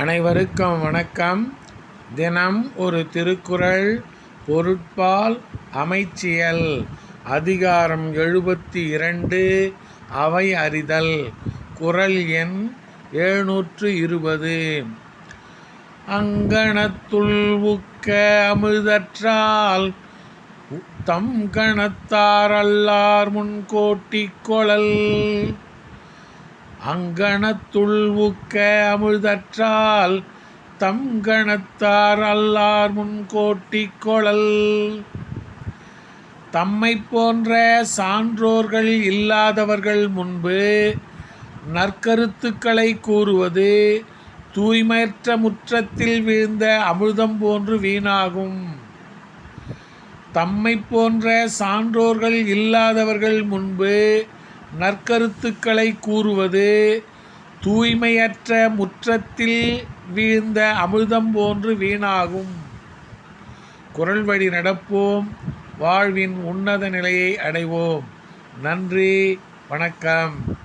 அனைவருக்கும் வணக்கம். தினம் ஒரு திருக்குறள் பொருட்பால் அமைச்சியல் அதிகாரம் எழுபத்தி இரண்டு அவை அறிதல் குறள் எண் எழுநூற்று இருபது. அங்கணத்துள் உக்க அமிழ்தற்றால் தம் கணத்தாரல்லார் முன்கோட்டி முன்கோட்டிக் கொளல் அங்கணத்துள் உக்க அமிழ்தற்றால் தம் கணத்தார் அல்லார் முன்கோட்டி கொழல். தம்மை போன்ற சான்றோர்கள் இல்லாதவர்கள் முன்பு நற்கருத்துக்களை கூறுவது தூய்மையற்ற முற்றத்தில் வீழ்ந்த அமிர்தம் போன்று வீணாகும். தம்மை போன்ற சான்றோர்கள் இல்லாதவர்கள் முன்பு நற்கருத்துக்களை கூறுவது தூய்மையற்ற முற்றத்தில் வீழ்ந்த அமிர்தம் போன்று வீணாகும். குரல் வழி நடப்போம். வாழ்வின் உன்னத நிலையை அடைவோம். நன்றி. வணக்கம்.